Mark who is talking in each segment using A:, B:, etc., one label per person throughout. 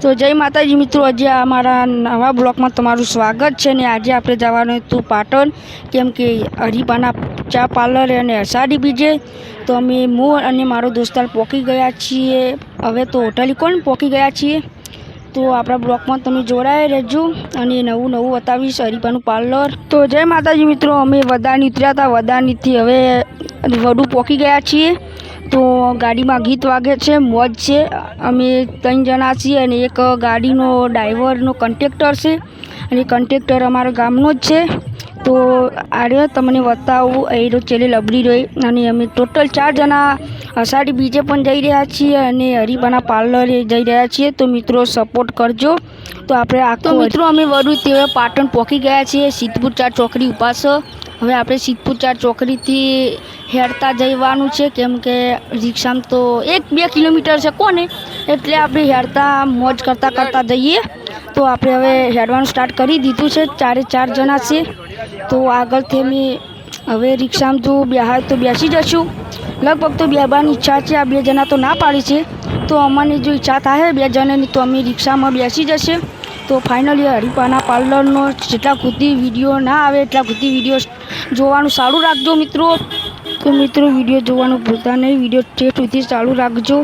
A: તો જય માતાજી મિત્રો, આજે અમારા નવા બ્લોકમાં તમારું સ્વાગત છે ને આજે આપણે જવાનું હતું પાટણ, કેમ કે હરિબાના ચા પાર્લર અને અષાઢી બીજે. તો અમે હું અને મારો દોસ્તાર પહોંચી ગયા છીએ. હવે તો હોટલી કોણ પહોંચી ગયા છીએ? તો આપણા બ્લોકમાં તમે જોડાય રહેજો અને નવું નવું બતાવીશ હરિબાનું પાર્લર. તો જય માતાજી મિત્રો, અમે વદાની ઉતર્યા હતા. વદાનીથી હવે વડુ પહોંચી ગયા છીએ. તો ગાડીમાં ગીત વાગે છે, મોજ છે. અમે ત્રણ જણા છીએ અને એક ગાડીનો ડ્રાઈવરનો કન્ટેક્ટર છે અને કન્ટેક્ટર અમારા ગામનો જ છે. તો આર્ય, તમને બતાવું, એ ચેલે લબડી રહી અને અમે ટોટલ ચાર જણા અષાઢી બીજે પણ જઈ રહ્યા છીએ અને હરિબાના પાર્લરે જઈ રહ્યા છીએ. તો મિત્રો સપોર્ટ કરજો. તો આપણે આખો મિત્રો, અમે વડું તે પાટણ પહોંચી ગયા છીએ. સિદ્ધપુર ચાર ચોકડી ઉપાસ. હવે આપણે સિદ્ધપુર ચાર ચોકડીથી હેરતા જવાનું છે, કેમ કે રિક્ષામાં તો એક બે કિલોમીટર છે કોને, એટલે આપણે હેરતા મોજ કરતાં કરતાં જઈએ. તો આપણે હવે હેડવાનું સ્ટાર્ટ કરી દીધું છે, ચારે ચાર જણા છે. તો આગળથી અમે હવે રિક્ષામાં જો બેહાય તો બેસી જશું. લગભગ તો બેસવાની ઈચ્છા છે, આ બે જણા તો ના પાડી છે. તો અમને જો ઈચ્છા થાય બે જણાની તો અમે રિક્ષામાં બેસી જશે. તો ફાઇનલી હરિપાના પાર્લરનો જેટલા ખુદી વીડિયો ના આવે એટલા ખુદી વીડિયો જોવાનું સારું રાખજો મિત્રો. તો મિત્રો, વીડિયો જોવાનું ભૂલતા નહીં. વીડિયો ઠેઠ સુધી ચાલુ રાખજો.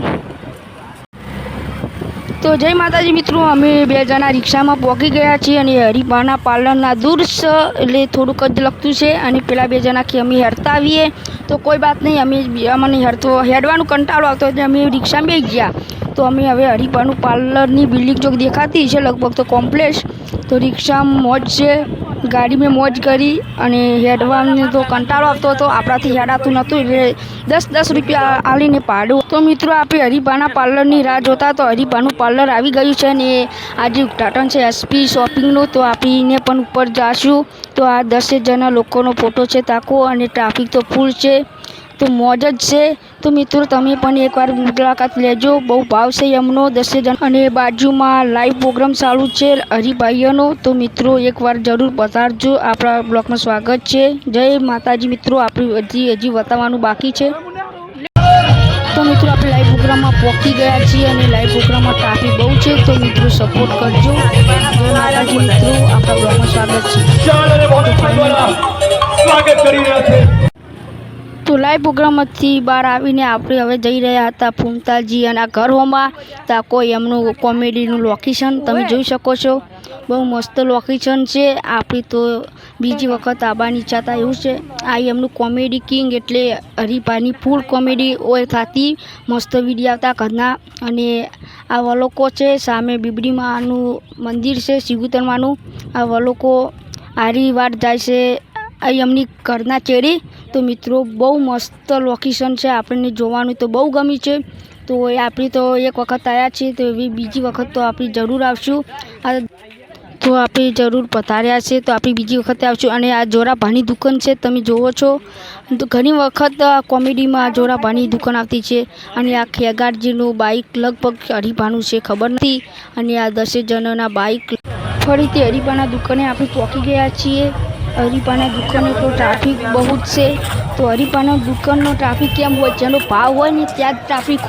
A: તો જય માતાજી મિત્રો, અમે બે જણા રિક્ષામાં પહોંચી ગયા છીએ અને હરિભાના પાર્લરના દૂર એટલે થોડુંક જ લગતું છે. અને પેલા બે જણા અમે હરતા આવીએ. તો કોઈ વાત નહીં, અમે અમને હરતો, હેડવાનું કંટાળો આવતો એટલે અમે રિક્ષામાં બેસી ગયા. તો અમે હવે હરિપાનું પાર્લરની બિલ્ડિંગ ચોક દેખાતી છે, લગભગ તો કોમ્પ્લેક્સ તો રિક્ષા મોજ છે ગાડી મેં મોજ કરી અને હેડવાનું તો કંટાળો આવતો હતો. આપણાથી હેડાતું નહોતું, એટલે દસ દસ રૂપિયા આલીને પાડું તો મિત્રો આપણે હરિભાના પાર્લરની રાહ જોતા તો હરિભાનું પાર્લર આવી ગયું છે ને આજે ઉદ્ઘાટન છે એસપી શોપિંગનું તો આપીને પણ ઉપર જશું. તો આ દસેક જણા લોકોનો ફોટો છે તાકો અને ટ્રાફિક તો ફૂલ છે. તો મોજ જ છે. તો મિત્રો, તમે પણ એકવાર મુલાકાત લેજો. બહુ ભાવ છે એમનો દસે જણ. અને બાજુમાં લાઈવ પ્રોગ્રામ ચાલુ છે હરિભાઈઓનો. તો મિત્રો, એકવાર જરૂર પધારજો. આપણા બ્લોગમાં સ્વાગત છે. જય માતાજી મિત્રો, આપણી હજી હજી બતાવવાનું બાકી છે. તો મિત્રો, આપણે લાઈવ પ્રોગ્રામમાં પહોંચી ગયા છીએ અને લાઈવ પ્રોગ્રામમાં ટ્રાફિક બહુ છે. તો મિત્રો સપોર્ટ કરજો. જય માતાજી મિત્રો, આપણા બ્લોગમાં સ્વાગત છે. તો પ્રોગ્રામમાંથી બહાર આવીને આપણે હવે જઈ રહ્યા હતા ફૂમતાજી અને આ ઘર હોમાં ત્યાં કોઈ એમનું કોમેડીનું લોકેશન તમે જોઈ શકો છો. બહુ મસ્ત લોકેશન છે. આપણી તો બીજી વખત આવવાની ઈચ્છા થાય એવું છે. આ એમનું કોમેડી કિંગ એટલે હરિભાની ફૂલ કોમેડી હોય થતી મસ્ત વીડિયો આવતા ઘરના. અને આ વલોકો છે, સામે બીબડીમાનું મંદિર છે શિવતરમાનું આ વલોકો આરી વાર જાય છે. આ એમની ઘરના ચેડી તો મિત્રો, બહુ મસ્ત લોકેશન છે. આપણને જોવાનું તો બહુ ગમી છે. તો એ આપણી તો એક વખત આવ્યા છીએ, તો એવી બીજી વખત તો આપણી જરૂર આવશું. આ તો આપણે જરૂર પધાર્યા છે, તો આપણે બીજી વખતે આવશું. અને આ જોરાભાની દુકાન છે, તમે જોવો છો. તો ઘણી વખત આ કોમેડીમાં જોરાભાની દુકાન આવતી છે. અને આ ખેગારજીનું બાઇક લગભગ હરિભાનું છે, ખબર નથી. અને આ દસેક જણાના બાઇક ફરીથી હરિપાના દુકાને આપણે પહોંચી ગયા છીએ. હરિપાના દુકાનો તો ટ્રાફિક બહુ જ છે. તો હરિપાના દુકાનનો ટ્રાફિક કેમ હોય જેનો ભાવ હોય ને ત્યાં જ ટ્રાફિક